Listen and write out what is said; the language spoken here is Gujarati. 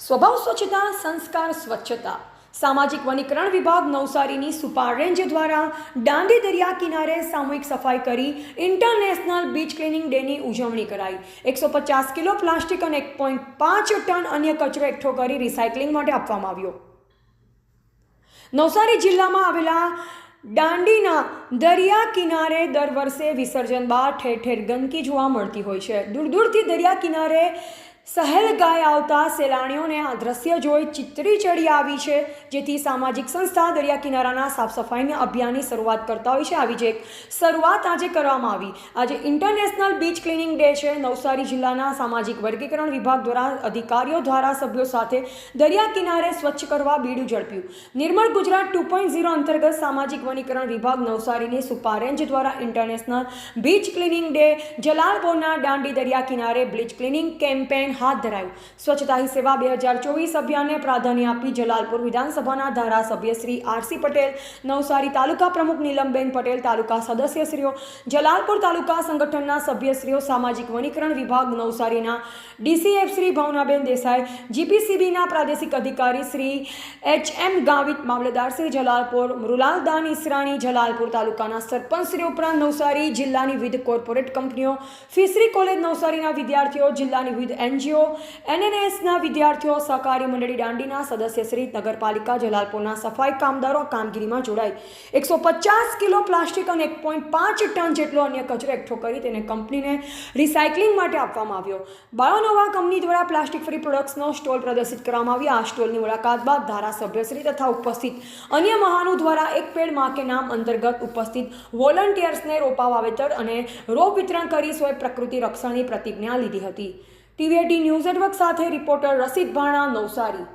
સ્વભાવ સ્વચ્છતા, સંસ્કાર સ્વચ્છતા. સામાજિક વનીકરણ વિભાગ નવસારીની સુપાર રેન્જ દ્વારા દાંડી દરિયા કિનારે સામૂહિક સફાઈ કરી ઇન્ટરનેશનલ બીચ ક્લિનિંગ ડેની ઉજવણી કરાઈ. એકસો પચાસ કિલો પ્લાસ્ટિક અને એક પોઈન્ટ પાંચ ટન અન્ય કચરો એકઠો કરી રિસાયકલિંગ માટે આપવામાં આવ્યો. નવસારી જિલ્લામાં આવેલા દાંડીના દરિયા કિનારે દર વર્ષે વિસર્જન બાદ ઠેર ઠેર ગંદકી જોવા મળતી હોય છે. દૂર દૂરથી દરિયા કિનારે સહેલ ગાય આવતા સહેલાણીઓને આ દ્રશ્ય જોઈ ચિત્રી ચડી આવી છે. જેથી સામાજિક સંસ્થા દરિયા કિનારાના સાફ સફાઈના અભિયાનની શરૂઆત કરતા હોય છે. આવી જ એક શરૂઆત આજે કરવામાં આવી. આજે ઇન્ટરનેશનલ બીચ ક્લિનિંગ ડે છે. નવસારી જિલ્લાના સામાજિક વર્ગીકરણ વિભાગ દ્વારા અધિકારીઓ દ્વારા સભ્યો સાથે દરિયા કિનારે સ્વચ્છ કરવા બીડું ઝડપ્યું. Nirmal Gujarat two point zero અંતર્ગત સામાજિક વનીકરણ વિભાગ નવસારીની સુપા રેન્જ દ્વારા ઇન્ટરનેશનલ બીચ ક્લિનિંગ ડે જલાલપોરના દાંડી દરિયા કિનારે બ્લીચ ક્લિનિંગ કેમ્પેન હાથ ધરાયું. સ્વચ્છતા હી સેવા બે હજાર ચોવીસ અભિયાનને પ્રાધાન્ય આપી જલાલપુર વિધાનસભાના ધારાસભ્ય શ્રી આરસી પટેલ, નવસારી તાલુકા પ્રમુખ નીલમબેન પટેલ, તાલુકા સદસ્યશ્રીઓ, જલાલપુર તાલુકા સંગઠનના સભ્યશ્રીઓ, સામાજિક વનીકરણ વિભાગ, નવસારીના ડીસીએફ શ્રી ભાવનાબેન દેસાઈ, જીપીસીબીના પ્રાદેશિક અધિકારી શ્રી એચ એમ ગાવિત મામલતદાર શ્રી જલાલપુર, મૃલાલદાન ઈસરાણી જલાલપુર તાલુકાના સરપંચશ્રી ઉપરાંત નવસારી જિલ્લાની વિવિધ કોર્પોરેટ કંપનીઓ, ફિશરી કોલેજ નવસારીના વિદ્યાર્થીઓ, જિલ્લાની વિવિધ એનજીઓ, એનએનએસના વિદ્યાર્થીઓ, સહકારી મંડળી દાંડીના સદસ્યશ્રી, નગરપાલિકા જલાલપુરના સફાઈ કામદારો કામગીરીમાં જોડાઈ. એકસો પચાસ કિલો પ્લાસ્ટિક અને એક પોઈન્ટ પાંચ ટન જેટલો અન્ય કચરો એકઠો કરી તેને કંપનીને રિસાયકલિંગ માટે આપવામાં આવ્યો. બાયોનોવા કંપની દ્વારા પ્લાસ્ટિક ફ્રી પ્રોડક્ટ્સનો સ્ટોલ પ્રદર્શિત કરવામાં આવ્યા. આ સ્ટોલની મુલાકાત બાદ ધારાસભ્યશ્રી તથા ઉપસ્થિત અન્ય મહાનુ દ્વારા એક પેડમાં કે નામ અંતર્ગત ઉપસ્થિત વોલન્ટિયર્સને રોપા વાવેતર અને રોપ વિતરણ કરી સ્વય પ્રકૃતિ રક્ષણની પ્રતિજ્ઞા લીધી હતી. ટીવીએટી ન્યૂઝ નેટવર્ક સાથે રિપોર્ટર રસિક ભાણા નવસારી.